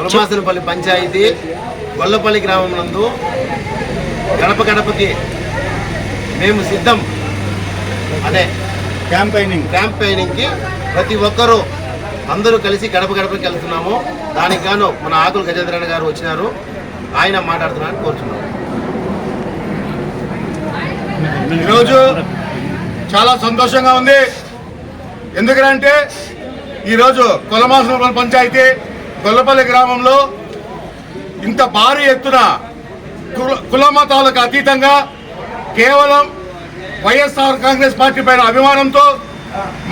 కొలమాసనపల్లి పంచాయతీ గొల్లపల్లి గ్రామం నందు గడప గడపకి మేము సిద్ధం. అనే క్యాంపైనింగ్ క్యాంపెయినింగ్కి ప్రతి ఒక్కరూ అందరూ కలిసి గడప గడపకి వెళ్తున్నాము. దానికి గాను మన ఆకుల గజేంద్రన్ గారు వచ్చినారు. ఆయన మాట్లాడుతున్నారని కోరుచున్నాము. ఈరోజు చాలా సంతోషంగా ఉంది. ఎందుకంటే ఈరోజు కొలమాసన పంచాయతీ గొల్లపల్లి గ్రామంలో ఇంత భారీ ఎత్తున కుల కుల మతాలకు అతీతంగా కేవలం వైఎస్ఆర్ కాంగ్రెస్ పార్టీ పైన అభిమానంతో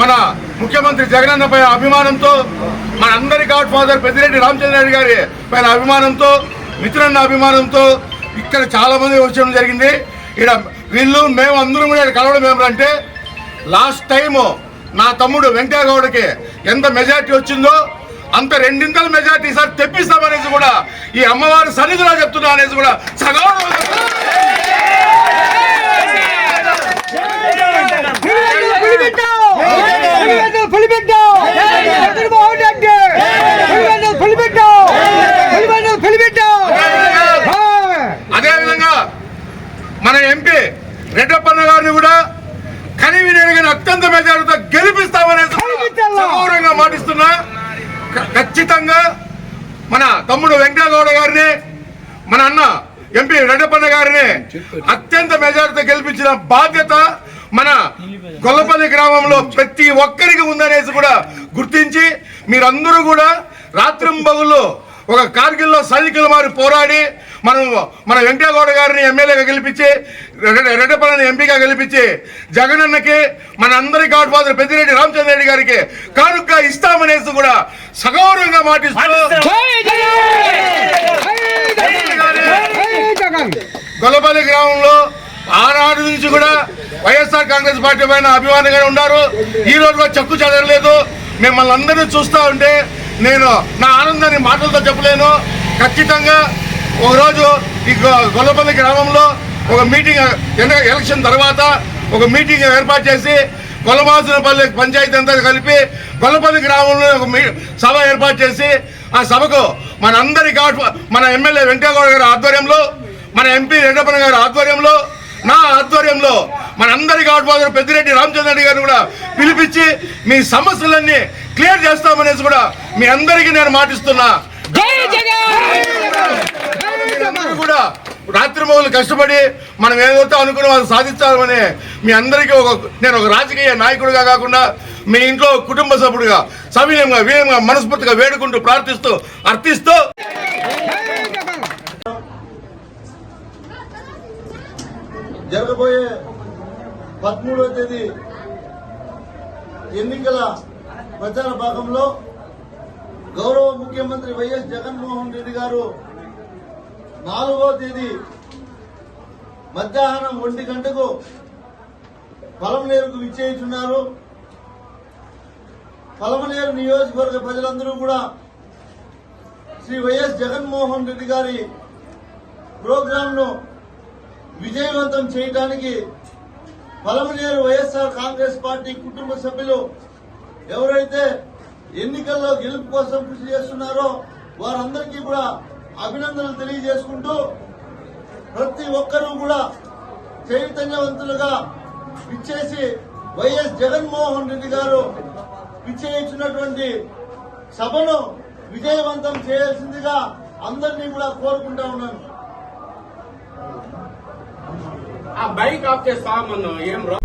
మన ముఖ్యమంత్రి జగనన్న పైన అభిమానంతో మన అందరి గాడ్ ఫాదర్ పెద్దిరెడ్డి రామచంద్రరెడ్డి గారి పైన అభిమానంతో మిత్రన్న అభిమానంతో ఇక్కడ చాలా మంది వచ్చడం జరిగింది. ఇక్కడ వీళ్ళు మేము అందరం కూడా కలవడం ఏమంటే లాస్ట్ టైము నా తమ్ముడు వెంకయ్యగౌడకి ఎంత మెజార్టీ వచ్చిందో అంత రెండింతల మెజార్టీ సార్ తెప్పిస్తామనేసి కూడా ఈ అమ్మవారి సన్నిధిలో చెప్తున్నా అనేసి కూడా సగం అదేవిధంగా మన ఎంపీ రెడ్డప్పన్న గారిని కూడా కనివి నెరగిన అత్యంత మెజారిటీతో గెలిపిస్తామనేసి గెలిపించాలా? సగౌరవంగా మాటిస్తున్నా ఖచ్చితంగా మన తమ్ముడు వెంకటగౌడ గారిని మన అన్న ఎంపీ రెడ్డపన్న గారిని అత్యంత మెజారిటీతో గెలిపించిన బాధ్యత మన గొల్లపల్లి గ్రామంలో ప్రతి ఒక్కరికి ఉందనేసి కూడా గుర్తించి మీరందరూ కూడా రాత్రింబగుళ్ళు ఒక కార్గిల్లో సైనికుల మారి పోరాడి మనం మన వెంకటగౌడ గారిని ఎమ్మెల్యేగా గెలిపించి రెడ్డ- రెడ్డపల్లిని ఎంపీగా గెలిపించి జగనన్నకి మన అందరి గాడ్ ఫాదర్ పెద్దిరెడ్డి రామచంద్ర రెడ్డి గారికి కానుక ఇస్తామనేసి కూడా సగౌరవంగా మాటిస్తూ జగన్. గొల్లపల్లి గ్రామంలో ఆనాడు నుంచి కూడా వైఎస్ఆర్ కాంగ్రెస్ పార్టీ పైన అభిమానంగా ఉన్నారు ఈ రోజు కూడా చెక్కు చెదరలేదు. మిమ్మల్ని అందరినీ చూస్తూ ఉంటే నేను నా ఆనందాన్ని మాటలతో చెప్పలేను. ఖచ్చితంగా ఒకరోజు ఈ గొల్లపల్లి గ్రామంలో ఒక మీటింగ్ ఎలక్షన్ తర్వాత ఒక మీటింగ్ ఏర్పాటు చేసి గొల్లమాసునపల్లి పంచాయతీ అంతా కలిపి గొల్లపల్లి గ్రామంలో ఒక మీ- సభ ఏర్పాటు చేసి ఆ సభకు మన అందరి మన ఎమ్మెల్యే వెంకటగౌడ గారి ఆధ్వర్యంలో మన ఎంపీ రెడ్డప్పన గారి ఆధ్వర్యంలో నా ఆధ్వర్యంలో మన అందరి ఫాదర్ పెద్దిరెడ్డి రామచంద్ర రెడ్డి గారిని కూడా పిలిపించి మీ సమస్యలన్నీ క్లియర్ చేస్తామనేసి కూడా మీ అందరికీ నేను మాటిస్తున్నా. జై జగన్! అందరూ కూడా రాత్రి మొదలు కష్టపడి మనం ఏదైతే అనుకున్నామో అది సాధించాలని మీ అందరికీ ఒక నేను ఒక రాజకీయ నాయకుడిగా కాకుండా మీ ఇంట్లో కుటుంబ సభ్యుడిగా సవినయంగా వినయంగా మనస్ఫూర్తిగా వేడుకుంటూ ప్రార్థిస్తూ అర్థిస్తూ జరగబోయే పదమూడవ తేదీ ఎన్నికల ప్రచార భాగంలో గౌరవ ముఖ్యమంత్రి వైఎస్ జగన్మోహన్ రెడ్డి గారు నాలుగో తేదీ మధ్యాహ్నం ఒంటి గంటకు పలమనేరుకు విచ్చేయుచున్నారు. పలమనేరు నియోజకవర్గ ప్రజలందరూ కూడా శ్రీ వైఎస్ జగన్మోహన్ రెడ్డి గారి ప్రోగ్రాంను విజయవంతం చేయడానికి పలమనేరు వైఎస్ఆర్ కాంగ్రెస్ పార్టీ కుటుంబ సభ్యులు ఎవరైతే ఎన్నికల్లో గెలుపు కోసం కృషి చేస్తున్నారో వారందరికీ కూడా అభినందనలు తెలియజేసుకుంటూ ప్రతి ఒక్కరూ కూడా చైతన్యవంతులుగా ఇచ్చేసి వైఎస్ జగన్మోహన్ రెడ్డి గారు ఇచ్చేయించినటువంటి సభను విజయవంతం చేయాల్సిందిగా అందరినీ కూడా కోరుకుంటా ఉన్నాను. ఆ బైక్ ఆఫ్ చేస్తా మనం ఏం రో-